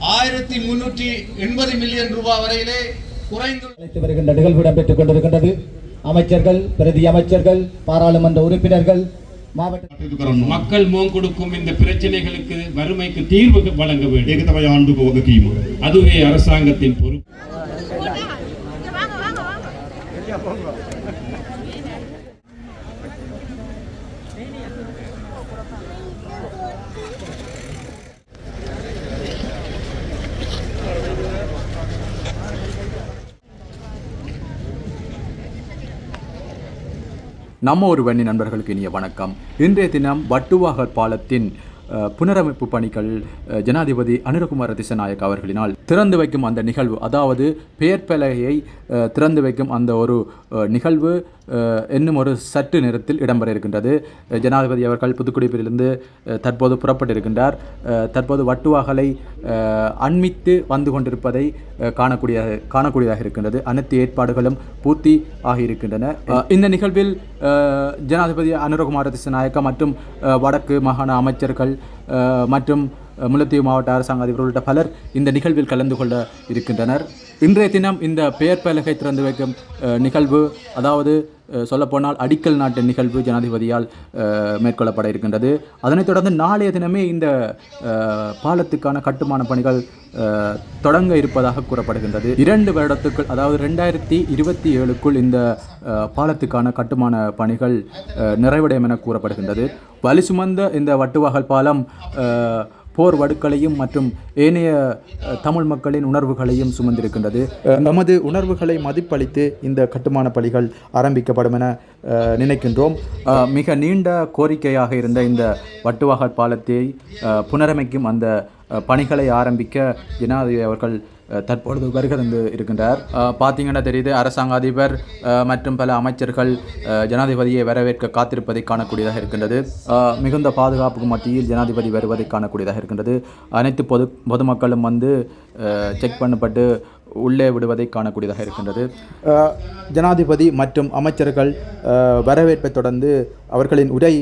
ஆயிரத்தி முன்னூற்றி எண்பது மில்லியன் ரூபாய் வரையிலே குறைந்து வருகின்ற நிகழ்வு இடம்பெற்றுக் கொண்டிருக்கின்றது. அமைச்சர்கள் பிரதி அமைச்சர்கள் பாராளுமன்ற உறுப்பினர்கள் மாவட்ட மக்கள் மோம் கொடுக்கும் இந்த பிரச்சனைகளுக்கு வறுமைக்கு தீர்வு வழங்க வேண்டும். அதுவே அரசாங்கத்தின் பொறுப்பு. நம்ம ஒரு வன்னி நண்பர்களுக்கு இனிய வணக்கம். இன்றைய தினம் வட்டுவாகல் பாலத்தின் புனரமைப்பு பணிகள் ஜனாதிபதி அனுரகுமார திசநாயக் அவர்களினால் திறந்து வைக்கும் அந்த நிகழ்வு அதாவது பெயர் பலகையை திறந்து வைக்கும் அந்த ஒரு நிகழ்வு இன்னும் ஒரு சற்று நேரத்தில் இடம்பெற இருக்கின்றது. ஜனாதிபதி அவர்கள் புதுக்குடிப்பிலிருந்து தற்போது புறப்பட்டிருக்கின்றார். இருக்கின்றார் தற்போது வட்டுவாகலை அண்மித்து வந்து கொண்டிருப்பதை காணக்கூடிய காணக்கூடியதாக இருக்கின்றது. அனைத்து ஏற்பாடுகளும் பூர்த்தி ஆகியிருக்கின்றன. இந்த நிகழ்வில் ஜனாதிபதி அனுரகுமார திசநாயக்க மற்றும் வடக்கு மாகாண அமைச்சர்கள் மற்றும் முல்லைத்தீவு மாவட்ட அரசாங்க அதிபர் உள்ளிட்ட பலர் இந்த நிகழ்வில் கலந்து கொள்ள இருக்கின்றனர். இன்றைய தினம் இந்த பெயர் பலகை திறந்து வைக்கும் நிகழ்வு அதாவது சொல்லப்போனால் அடிக்கல் நாட்டு நிகழ்வு ஜனாதிபதியால் மேற்கொள்ளப்பட இருக்கின்றது. அதனைத் தொடர்ந்து நாளைய தினமே இந்த பாலத்துக்கான கட்டுமான பணிகள் தொடங்க இருப்பதாக கூறப்படுகின்றது. இரண்டு வருடத்துக்குள் அதாவது ரெண்டாயிரத்தி இருபத்தி ஏழுக்குள் இந்த பாலத்துக்கான கட்டுமான பணிகள் நிறைவடையும் என கூறப்படுகின்றது. வலி சுமந்த இந்த வட்டுவாகல் பாலம் போர் வடுக்களையும் மற்றும் ஏனைய தமிழ் மக்களின் உணர்வுகளையும் சுமந்திருக்கின்றது. நமது உணர்வுகளை மதிப்பளித்து இந்த கட்டுமான பணிகள் ஆரம்பிக்கப்படும் என நினைக்கின்றோம். மிக நீண்ட கோரிக்கையாக இருந்த இந்த வட்டுவாகல் பாலத்தை புனரமைக்கும் அந்த பணிகளை ஆரம்பிக்க ஜனாதிபதி அவர்கள் தற்பொழுது வருகை இருக்கின்றார். பார்த்தீங்கன்னா தெரியுது அரசாங்க அதிபர் மற்றும் பல அமைச்சர்கள் ஜனாதிபதியை வரவேற்க காத்திருப்பதை காணக்கூடியதாக இருக்கின்றது. மிகுந்த பாதுகாப்புக்கு மத்தியில் ஜனாதிபதி வருவதை காணக்கூடியதாக இருக்கின்றது. அனைத்து பொது பொதுமக்களும் வந்து செக் பண்ணப்பட்டு உள்ளே விடுவதை காணக்கூடியதாக இருக்கின்றது. ஜனாதிபதி மற்றும் அமைச்சர்கள் வரவேற்பை தொடர்ந்து அவர்களின் உரை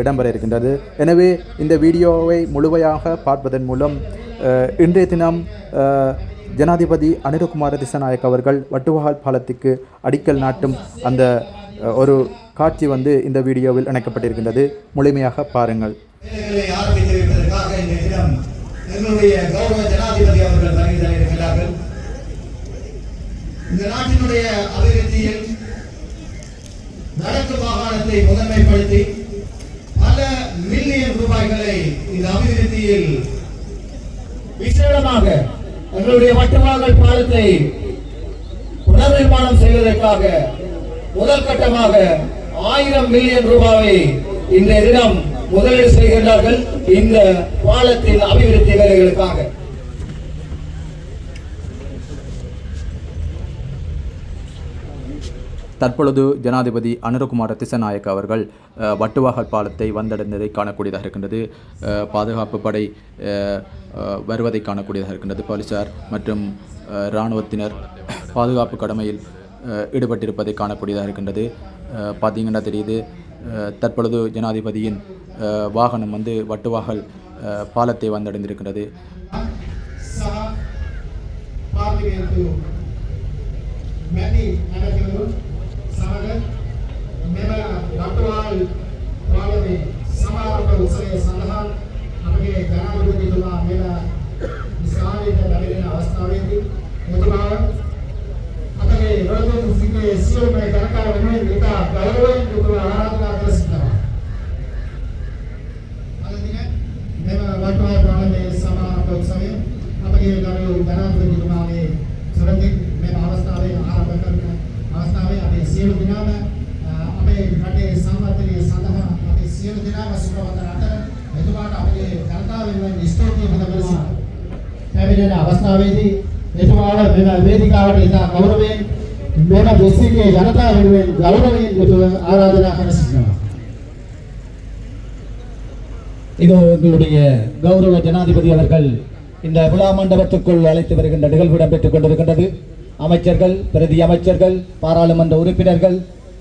இடம்பெற இருக்கின்றது. எனவே இந்த வீடியோவை முழுமையாக பார்ப்பதன் மூலம் இன்றைய தினம் ஜனாதிபதி அனிருகுமார திசநாயக் அவர்கள் வட்டுவகால் பாலத்துக்கு அடிக்கல் நாட்டும் அந்த ஒரு காட்சி வந்து இந்த வீடியோவில் இணைக்கப்பட்டிருக்கின்றது. முழுமையாக பாருங்கள். எங்களுடைய கௌரவ ஜனாதிபதி அவர்கள் இருக்கிறார்கள் இந்த நாட்டினுடைய அபிவிருத்தியில் வடக்கு மாகாணத்தை முதன்மைப்படுத்தி பல மில்லியன் ரூபாய்களை இந்த அபிவிருத்தியில் விசேடமாக எங்களுடைய வட்டமாக பாலத்தை புனர்நிர்மாணம் செய்வதற்காக முதல் கட்டமாக ஆயிரம் மில்லியன் ரூபாயை இன்றைய தினம் முதலீடு செய்கின்றார்கள் இந்த பாலத்தின் அபிவிருத்தி வேலைகளுக்காக. தற்பொழுது ஜனாதிபதி அனுரகுமார திசநாயக் அவர்கள் வட்டுவாகல் பாலத்தை வந்தடைந்ததை காணக்கூடியதாக இருக்கின்றது. பாதுகாப்பு படை வருவதை காணக்கூடியதாக இருக்கின்றது. போலீசார் மற்றும் இராணுவத்தினர் பாதுகாப்பு கடமையில் ஈடுபட்டிருப்பதை காணக்கூடியதாக இருக்கின்றது. பார்த்திங்கன்னா தெரியுது தற்பொழுது ஜனாதிபதியின் வாகனம் வந்து வட்டுவாகல் பாலத்தை வந்தடைந்திருக்கின்றது. many another సాగర్ మేము డాక్టర్ ಆರಾಧನಾ ಗೌರವೇನ್ ಮೇನ ಬೆಸಿಗೆ ಜನತಾ ವಿರುವೇನ್ ಗೌರವ ಎಂದ್ಬಿಟ್ಟು ಆರಾಧನಾ ಕರೆಸಿದ್ದ ಇದು எங்களுடைய கௌரவ ஜனாதிபதி அவர்கள் இந்த விழா மண்டபத்துக்குள் அழைத்து வருகின்ற நிகழ்வு இடம்பெற்றுக் கொண்டிருக்கின்றது. அமைச்சர்கள் பிரதி அமைச்சர்கள் பாராளுமன்ற உறுப்பினர்கள்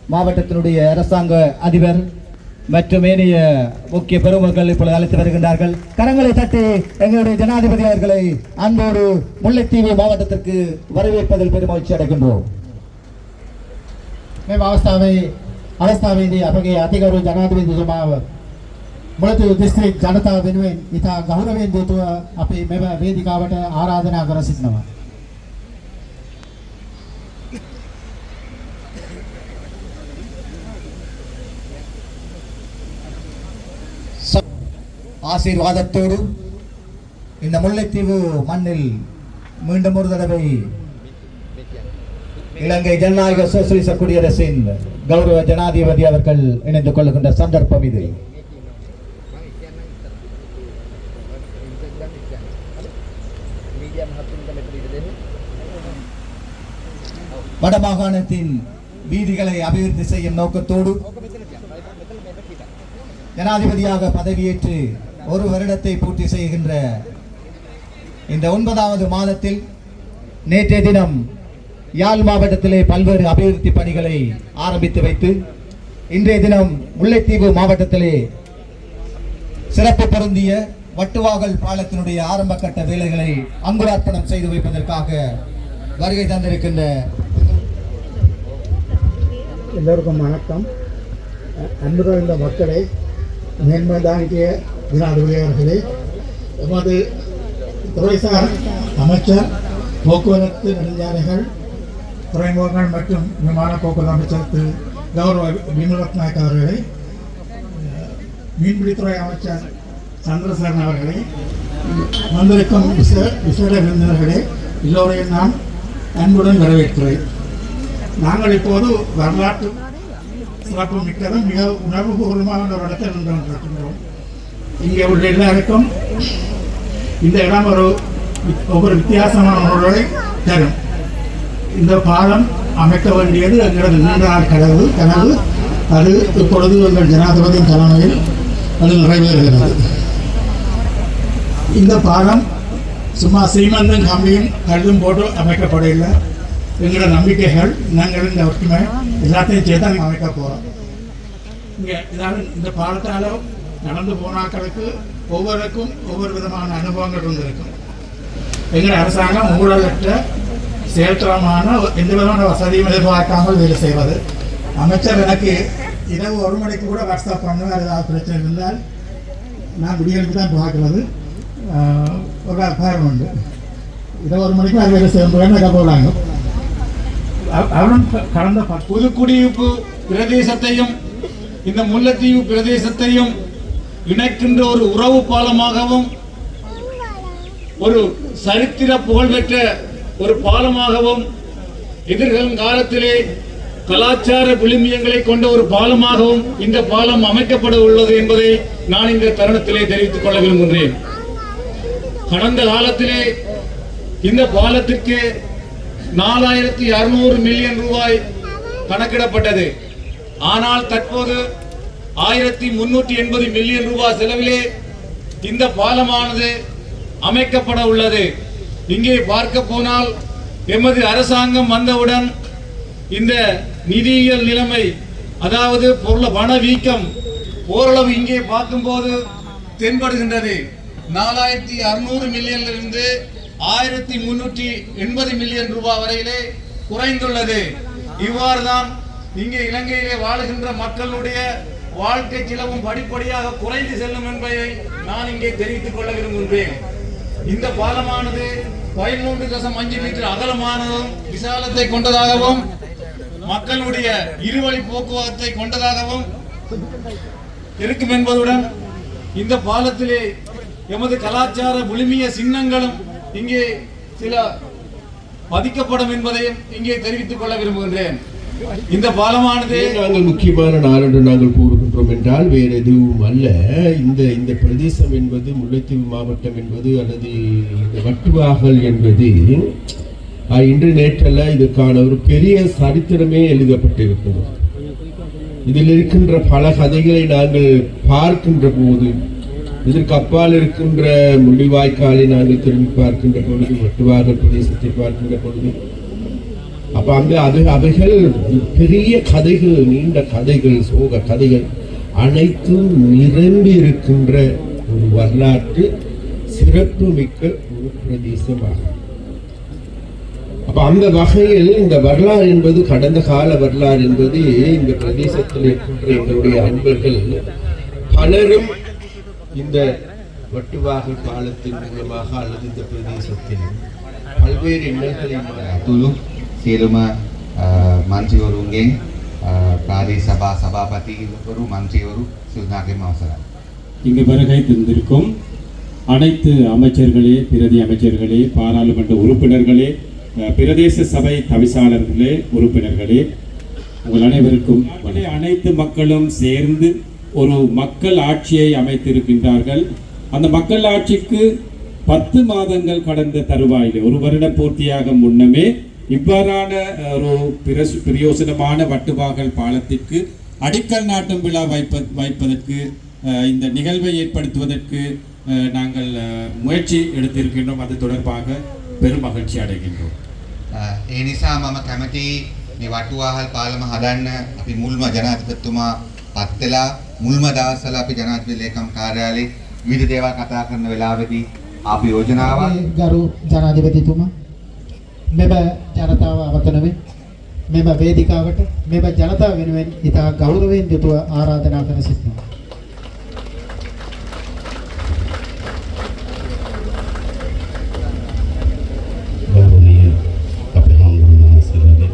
மாவட்டத்தினுடைய அரசாங்க அதிபர் மற்றும் ஏனைய முக்கிய பெருமக்கள் இப்பொழுது அழைத்து வருகின்றார்கள் கரங்களை தட்டி எங்களுடைய ஜனாதிபதி அவர்களை அன்போடு முல்லைத்தீவு மாவட்டத்திற்கு வரவேற்பதில் பெருமகிழ்ச்சி அடைகின்றோம் මේ අවස්ථාවේ අවස්ථාවේදී අපගේ අතිගරු ජනාධිපතිතුමාව මුලතිව් දිස්ත්‍රික් ජනතාව වෙනුවෙන් ඉතා ගෞරවයෙන් යුතුව අපි මෙම වේදිකාවට ආරාධනා කර සිටිනවා. ஆசீர்வாதத்தோடு இந்த முல்லைத்தீவு மண்ணில் மீண்டும் ஒரு தடவை இலங்கை ஜனநாயக சோசியலிச குடியரசின் கௌரவ ஜனாதிபதி அவர்கள் இணைந்து கொள்ளுகின்ற சந்தர்ப்பம் இது. வடமாகாணத்தின் வீதிகளை அபிவிருத்தி செய்யும் நோக்கத்தோடு ஜனாதிபதியாக பதவியேற்று ஒரு வருடத்தை பூர்த்தி செய்கின்ற இந்த ஒன்பதாவது மாதத்தில் நேற்றைய தினம் யாழ் மாவட்டத்திலே பல்வேறு அபிவிருத்தி பணிகளை ஆரம்பித்து வைத்து இன்றைய தினம் முல்லைத்தீவு மாவட்டத்திலே சிறப்பு பொருந்திய வட்டுவாகல் பாலத்தினுடைய ஆரம்ப கட்ட வேலைகளை அங்குரார்ப்பணம் செய்து வைப்பதற்காக வருகை தந்திருக்கின்ற எல்லோருக்கும் வணக்கம். அ- அன்பு இந்த மக்களை மேன்மைதாங்கிய ஜனாதிபதி அவர்களே எமது துறைசார் அமைச்சர் போக்குவரத்து நெடுஞ்சாலைகள் துறைமுகங்கள் மற்றும் விமான போக்குவரத்து அமைச்சர் திரு. கௌரவ விமலத் அவர்களை மீன்பிடித்துறை அமைச்சர் சந்திரசேகரன் அவர்களை வந்திருக்கும் விசேட விருந்தினர்களே எல்லோரையும் நான் அன்புடன் வரவேற்கிறேன். நாங்கள் இப்போது வரலாற்று சிறப்பு மிக்கதும் மிக உணர்வுபூர்வமான ஒரு இடத்தில் நின்று கொண்டிருக்கின்றோம். இங்கே உள்ள எல்லாருக்கும் இந்த இடம் ஒரு ஒவ்வொரு வித்தியாசமான உணர்வை தரும். இந்த பாலம் அமைக்க வேண்டியது எங்களது நீண்ட நாள் கனவு கனவு. அது இப்பொழுது எங்கள் ஜனாதிபதியின் தலைமையில் அது நிறைவேறுகிறது. இந்த பாலம் சும்மா சீமந்தும் கம்பியும் கல்லும் போட்டு அமைக்கப்படவில்லை எங்களோட நம்பிக்கைகள் நாங்கள் இந்த ஒற்றுமை எல்லாத்தையும் சேர்த்து அமைக்க போகிறோம் இங்கே இதால் இந்த பாலத்தால் நடந்து போனாக்களுக்கு ஒவ்வொருக்கும் ஒவ்வொரு விதமான அனுபவங்கள் இருந்திருக்கும். எங்கள் அரசாங்கம் ஊழலற்ற செயல்திறமான எந்த விதமான வசதியும் எதிர்பார்க்காமல் வேலை செய்வது. அமைச்சர் எனக்கு இரவு ஒரு மணிக்கு கூட வாட்ஸ்அப் பண்ணுவார் ஏதாவது பிரச்சனை இருந்தால். நான் விடியலுக்கு தான் பார்க்குறது. ஒரு காரணம் உண்டு. இரவு ஒரு மணிக்கு அது வேலை செய்ய போகிறாங்க அவரும் கடந்த புதுக்குடியிருப்பு பிரதேசத்தையும் இந்த முல்லைத்தீவு பிரதேசத்தையும் இணைக்கின்ற ஒரு உறவு பாலமாகவும் ஒரு சரித்திர புகழ்பெற்ற ஒரு பாலமாகவும் எதிர்கால காலத்திலே கலாச்சார விழுமியங்களை கொண்ட ஒரு பாலமாகவும் இந்த பாலம் அமைக்கப்பட உள்ளது என்பதை நான் இந்த தருணத்திலே தெரிவித்துக் கொள்ள விரும்புகிறேன். கடந்த காலத்திலே இந்த பாலத்திற்கு நாலாயிரத்தி அறுநூறு மில்லியன் ரூபாய் கணக்கிடப்பட்டது. ஆனால் தற்போது ஆயிரத்தி முன்னூற்றி எண்பது மில்லியன் ரூபாய் செலவிலே இந்த பாலமானது அமைக்கப்பட உள்ளது. இங்கே பார்க்க போனால் எமது அரசாங்கம் வந்தவுடன் இந்த நிதியியல் நிலைமை அதாவது பொருள பணவீக்கம் ஓரளவு இங்கே பார்க்கும்போது தென்படுகின்றது. நாலாயிரத்தி அறுநூறு மில்லியனிலிருந்து ஆயிரத்தி முன்னூற்றி எண்பது மில்லியன் ரூபாய் வரையிலே குறைந்துள்ளது. இவ்வாறு தான் இங்கே இலங்கையிலே வாழுகின்ற மக்களுடைய வாழ்க்கை செலவும் படிப்படியாக குறைந்து செல்லும் என்பதை நான் இங்கே தெரிவித்துக் கொள்ள விரும்புகின்றேன் இந்த பாலமானது பதிமூன்று தசம் அஞ்சு மீட்டர் அகலமானதும் விசாலத்தை கொண்டதாகவும் மக்களுடைய இருவழி போக்குவரத்தை கொண்டதாகவும் இருக்கும் என்பதுடன் இந்த பாலத்திலே எமது கலாச்சார விழுமிய சின்னங்களும் இங்கே சில பதிக்கப்படும் என்பதையும் இங்கே தெரிவித்துக் கொள்ள விரும்புகின்றேன். இந்த பாலமானது நாங்கள் முக்கியமான நாள் என்று நாங்கள் கூறுகின்றோம் என்றால் வேறு எதுவும் அல்ல. இந்த இந்த பிரதேசம் என்பது முல்லைத்தீவு மாவட்டம் என்பது அல்லது இந்த வட்டுவாகல் என்பது இன்று நேற்றல்ல இதற்கான ஒரு பெரிய சரித்திரமே எழுதப்பட்டிருக்கிறது. இதில் இருக்கின்ற பல கதைகளை நாங்கள் பார்க்கின்ற போது இதற்கு அப்பால் இருக்கின்ற முள்ளிவாய்க்காலை நாங்கள் திரும்பி பார்க்கின்ற பொழுது வட்டுவாகல் பிரதேசத்தை பார்க்கின்ற பொழுது அப்போ அங்கே அது அவைகள் பெரிய கதைகள் நீண்ட கதைகள் சோக கதைகள். அனைத்தும் நிரம்பி இருக்கின்ற ஒரு வரலாற்று சிறப்புமிக்க ஒரு பிரதேசமாகும். அப்ப அந்த வகையில் இந்த வரலாறு என்பது கடந்த கால வரலாறு என்பது இந்த பிரதேசத்தில் இருக்கின்ற எங்களுடைய அன்பர்கள் பலரும் இந்த வட்டுவாக பாலத்தின் மூலமாக அல்லது இந்த பிரதேசத்தில் பல்வேறு இன்னல்களை செய்துமா மாஞ்சி வருவோங்க பிரதேசபா சபாபதி இவரும் மந்திரியவரும் சுதாகர் அவசரம். இங்கு வருகை தந்திருக்கும் அனைத்து அமைச்சர்களே பிரதி அமைச்சர்களே பாராளுமன்ற உறுப்பினர்களே பிரதேச சபை தவிசாளர்களே உறுப்பினர்களே உங்கள் அனைவருக்கும் அனைத்து மக்களும் சேர்ந்து ஒரு மக்கள் ஆட்சியை அமைத்திருக்கின்றார்கள். அந்த மக்கள் ஆட்சிக்கு பத்து மாதங்கள் கடந்த தருவாயிலே ஒரு வருடம் பூர்த்தியாக முன்னமே இவ்வாறான அஹ், ஒரு பிரசு பிரயோசனமான வட்டுவாகல் பாலத்திற்கு அடிக்கல் நாட்டும் விழா வைப்ப வைப்பதற்கு அஹ், இந்த நிகழ்வை ஏற்படுத்துவதற்கு அஹ், நாங்கள் அஹ், முயற்சி எடுத்திருக்கின்றோம் அது தொடர்பாக பெரும் மகிழ்ச்சி அடைகின்றோம் ඒ නිසා මම කැමති මේ වටුවාහල් පාලම හදන්න අපි මුල්ම ජනාධිපතිතුමා පත් වෙලා මුල්ම දවස්වල අපි ජනාධිපති ලේකම් කාර්යාලයේ විවිධ දේවල් කතා කරන වෙලාවෙදී ආපු යෝජනාවක් අපේ ගරු ජනාධිපතිතුමා මෙම ජනතාව අවතනවෙන් මෙම වේදිකාවට මෙම ජනතාව වෙනුවෙන් ඉතා ගෞරවයෙන් යුතුව ආරාධනා කර සිටිනවා. ගෞරවනීය අපේ හාමුදුරුවෝ වහන්සේලාගේ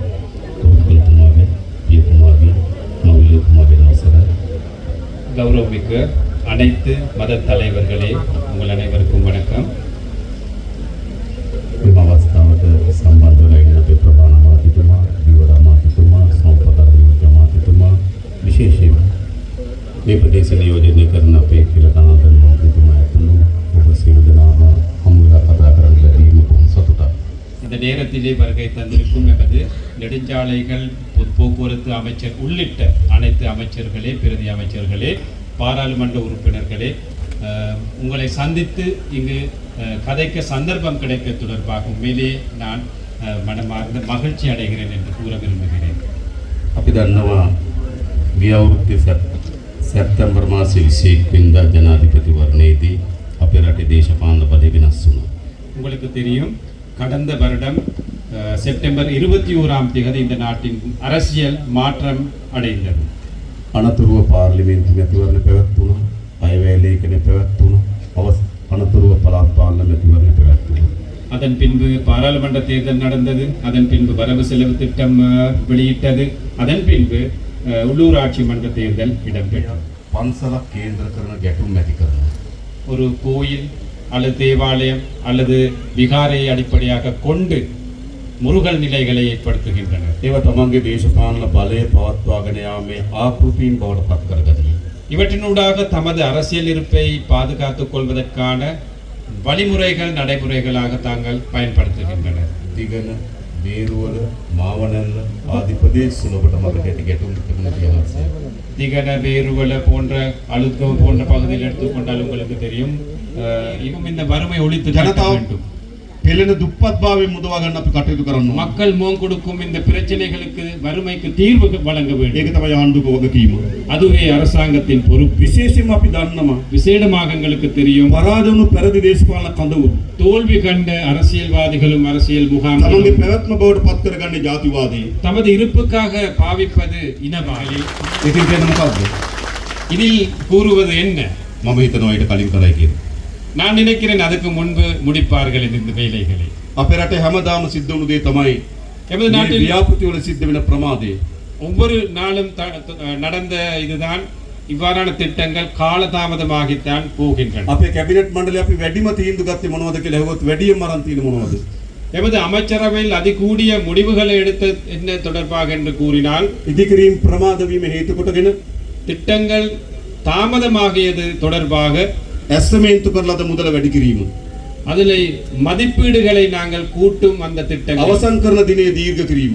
කෝපකතුමාගේ පියතුමාගේ මෞල්‍යතුමාගේ අවසරයි கௌரவமிக்க அனைத்து மத தலைவர்களே உங்கள் அனைவருக்கும் வணக்கம் વિશેષ એ પ્રદેશની યોજને કરના પે કિરટાના மாற்றமும் உபசீவதனாக அவங்கள கதாகரங்களையும் சத்துதான் இந்த நேரத்திலே வருகை தந்திருக்கும் எனது நெடுஞ்சாலைகள் போக்குவரத்து அமைச்சர் உள்ளிட்ட அனைத்து அமைச்சர்களே பிரதி அமைச்சர்களே பாராளுமன்ற உறுப்பினர்களே உங்களை சந்தித்து இங்கு கதைக்க சந்தர்ப்பம் கிடைக்க தொடர்பாக உண்மையிலே நான் மனமார்ந்த மகிழ்ச்சி அடைகிறேன் என்று கூற விரும்புகிறேன் அப்படி தன்னவா ගිය අවුරුද්දේ සැප්- සැප්තැම්බර් මාසයේ 21 වෙනිදා ජනාධිපතිවරණයේදී අපේ රටේ දේශපාලන බලය වෙනස් වුණා. உங்களுக்கு தெரியும் கடந்த வருடம் அஹ், செப்டம்பர் இருபத்தி ஓராம் தேதி இந்த நாட்டின் அரசியல் மாற்றம் அடைந்தது අනතුරුව පාර්ලිමේන්තු මැතිවරණ පැවැත්වුණා. අයවැය ලේඛන පැවැත්වුණා. අවස් අනතුරුව පළාත් පාලන මැතිවරණ පැවැත්වුණා. அதன் பின்பு பாராளுமன்ற தேர்தல் நடந்தது அதன் பின்பு வரவு செலவு திட்டம் அஹ், வெளியிட்டது அதன் பின்பு அஹ், உள்ளூராட்சி மன்ற தேர்தல் இடம்பெற்றது பன்சல கேந்திரகரண ஒரு கோயில் அல்லது தேவாலயம் அல்லது விகாரை அடிப்படையாக கொண்டு முருகன் நிலைகளை ஏற்படுத்துகின்றன தேவ தமங்கு தேசபான பலே பவத்வாகனையாமே ஆக்ருபியின் இவற்றினூடாக தமது அரசியல் இருப்பை பாதுகாத்துக் கொள்வதற்கான வழிமுறைகள் நடைமுறைகளாக தாங்கள் பயன்படுத்துகின்றனர் திகன మీరు மாவனல்ல ஆதிப்பதே சொல்லப்பட்ட மக்கள்கிட்ட கேட்டு திகன வேறுவல போன்ற அழுத்தம் போன்ற பகுதியில் எடுத்துக்கொண்டால் உங்களுக்கு தெரியும். இவங்க இந்த வறுமை ஒழித்து வேண்டும். පෙළෙන දුප්පත්භාවයෙන් මුදවා ගන්න අපි කටයුතු කරන්න ඕන. மக்கள் மோங் கொடுக்கும் இந்த பிரச்சனைகளுக்கு வறுமைக்கு தீர்வு வழங்க ඒක வேண்டும் තමයි ආණ්ඩුක වගකීම. அதுவே அரசாங்கத்தின் பொறுப்பு විශේෂයෙන්ම අපි දන්නවා விசேடமாக எங்களுக்கு தெரியும் පරාජ වුණු පැරදි දේශපාලන කඳවුරු தோல்வி கண்ட அரசியல்வாதிகளும் அரசியல் තමන්ගේ முகாம்களும் පැවැත්ම බවට පත් කරගන්නේ ජාතිවාදී. தமது இருப்புக்காக பாவிப்பது இனவாளி ඉතින් කියන මොකද්ද? இதில் கூறுவது என்ன මම හිතනවා ඊට කලින් කරයි කියලා. நான் நினைக்கிறேன் அதுக்கு முன்பு முடிப்பார்கள் இந்த வேலைகளை අපේ රටේ හැමදාම සිද්ධ වුණු දේ තමයි எமது මේ நாட்டில் ව්‍යාපෘති වල සිද්ධ වෙන ප්‍රමාදය. ஒவ்வொரு நாளும் த- த- நடந்த இதுதான் இவ்வாறான திட்டங்கள் காலதாமதமாகித்தான் போகின்றன අපේ කැබිනට් මණ්ඩලය අපි වැඩිම තීන්දුව ගත්තේ මොනවද කියලා ඇහුවොත් වැඩියෙන් අරන් තියෙන මොනවද? எமது அமைச்சரவையில் அதிகூடிய முடிவுகளை எடுத்த என்ன தொடர்பாக என்று கூறினால் ඉදිකිරීම් ප්‍රමාද වීම හේතු කොටගෙන திட்டங்கள் தாமதமாகியது தொடர்பாக ඇස්සමේන්තු කරන ලද මුදල වැඩි කිරීම. அதில் மதிப்பீடுகளை நாங்கள் கூட்டும் அந்த திட்டங்கள் අවසන් කරන දිනේ දීර්ඝ කිරීම.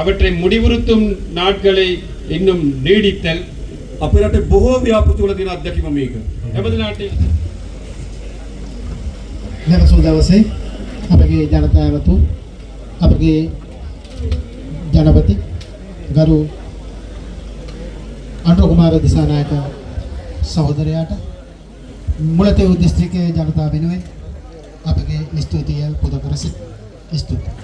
அவற்றை முடிவுறுத்தும் நாட்களை இன்னும் நீடித்தல் අපේ රටේ බොහෝ ව්‍යාපෘති වල තියෙන අත්දැකීම මේක. எமது நாட்டில் මෙම සුළු දවසේ අපගේ ජනතාවතු අපගේ ජනපති ගරු අනුරකුමාර දිසානායක සහෝදරයාට මුලතේ දිස්ත්‍රික්කයේ ජනතාව වෙනුවෙන් අපගේ ස්තුතිය පුද කර සිට ස්තුතියි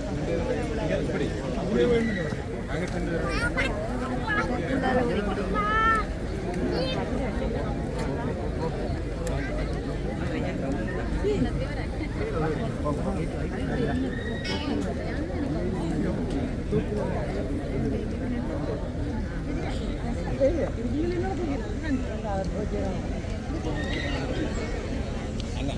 Anak.